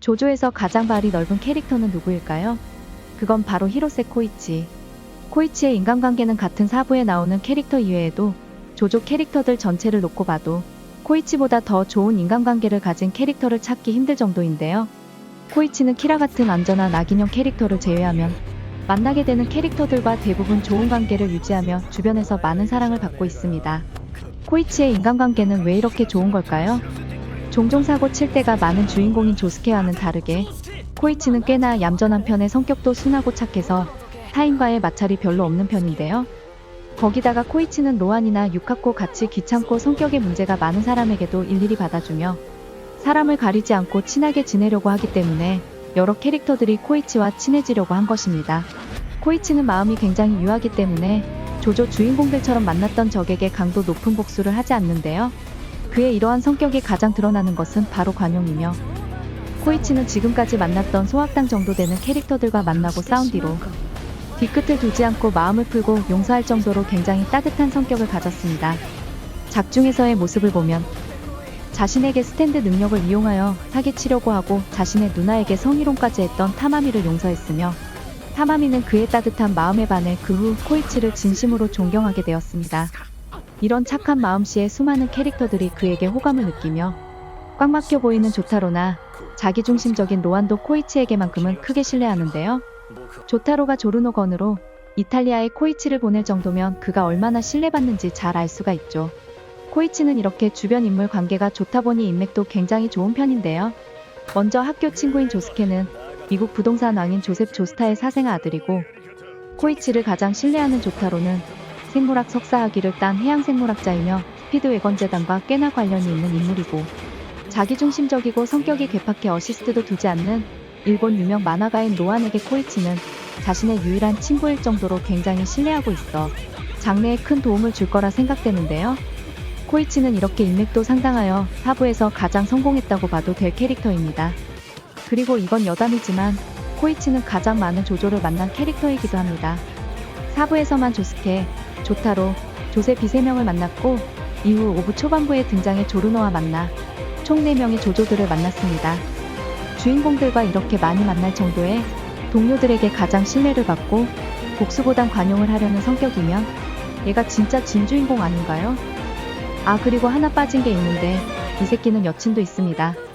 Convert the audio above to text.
조조에서 가장 발이 넓은 캐릭터는 누구일까요? 그건 바로 히로세 코이치. 코이치의 인간관계는 같은 사부에 나오는 캐릭터 이외에도 조조 캐릭터들 전체를 놓고 봐도 코이치보다 더 좋은 인간관계를 가진 캐릭터를 찾기 힘들 정도인데요. 코이치는 키라 같은 안전한 악인형 캐릭터를 제외하면 만나게 되는 캐릭터들과 대부분 좋은 관계를 유지하며 주변에서 많은 사랑을 받고 있습니다. 코이치의 인간관계는 왜 이렇게 좋은 걸까요? 종종 사고 칠 때가 많은 주인공인 조스케와는 다르게 코이치는 꽤나 얌전한 편에 성격도 순하고 착해서 타인과의 마찰이 별로 없는 편인데요. 거기다가 코이치는 로안이나 유카코 같이 귀찮고 성격에 문제가 많은 사람에게도 일일이 받아주며 사람을 가리지 않고 친하게 지내려고 하기 때문에 여러 캐릭터들이 코이치와 친해지려고 한 것입니다. 코이치는 마음이 굉장히 유하기 때문에 조조 주인공들처럼 만났던 적에게 강도 높은 복수를 하지 않는데요. 그의 이러한 성격이 가장 드러나는 것은 바로 관용이며 코이치는 지금까지 만났던 소학당 정도 되는 캐릭터들과 만나고 싸운 뒤로 뒤끝을 두지 않고 마음을 풀고 용서할 정도로 굉장히 따뜻한 성격을 가졌습니다. 작중에서의 모습을 보면 자신에게 스탠드 능력을 이용하여 사기치려고 하고 자신의 누나에게 성희롱까지 했던 타마미를 용서했으며 타마미는 그의 따뜻한 마음에 반해 그 후 코이치를 진심으로 존경하게 되었습니다. 이런 착한 마음씨의 수많은 캐릭터들이 그에게 호감을 느끼며 꽉 막혀 보이는 조타로나 자기중심적인 로안도 코이치에게만큼은 크게 신뢰하는데요. 조타로가 조르노건으로 이탈리아에 코이치를 보낼 정도면 그가 얼마나 신뢰받는지 잘 알 수가 있죠. 코이치는 이렇게 주변 인물 관계가 좋다 보니 인맥도 굉장히 좋은 편인데요. 먼저 학교 친구인 조스케는 미국 부동산 왕인 조셉 조스타의 사생아 아들이고 코이치를 가장 신뢰하는 조타로는 생물학 석사 학위를 딴 해양생물학자이며 스피드웨건재단과 꽤나 관련이 있는 인물이고 자기중심적이고 성격이 괴팍해 어시스트도 두지 않는 일본 유명 만화가인 로안에게 코이치는 자신의 유일한 친구일 정도로 굉장히 신뢰하고 있어 장래에 큰 도움을 줄 거라 생각되는데요. 코이치는 이렇게 인맥도 상당하여 사부에서 가장 성공했다고 봐도 될 캐릭터입니다. 그리고 이건 여담이지만 코이치는 가장 많은 조조를 만난 캐릭터이기도 합니다. 사부에서만 조스케, 조타로, 조세 비세명을 만났고 이후 5부 초반부에 등장해 조르노와 만나 총 4명의 조조들을 만났습니다. 주인공들과 이렇게 많이 만날 정도의 동료들에게 가장 신뢰를 받고 복수보단 관용을 하려는 성격이면 얘가 진짜 진주인공 아닌가요? 아 그리고 하나 빠진 게 있는데 이 새끼는 여친도 있습니다.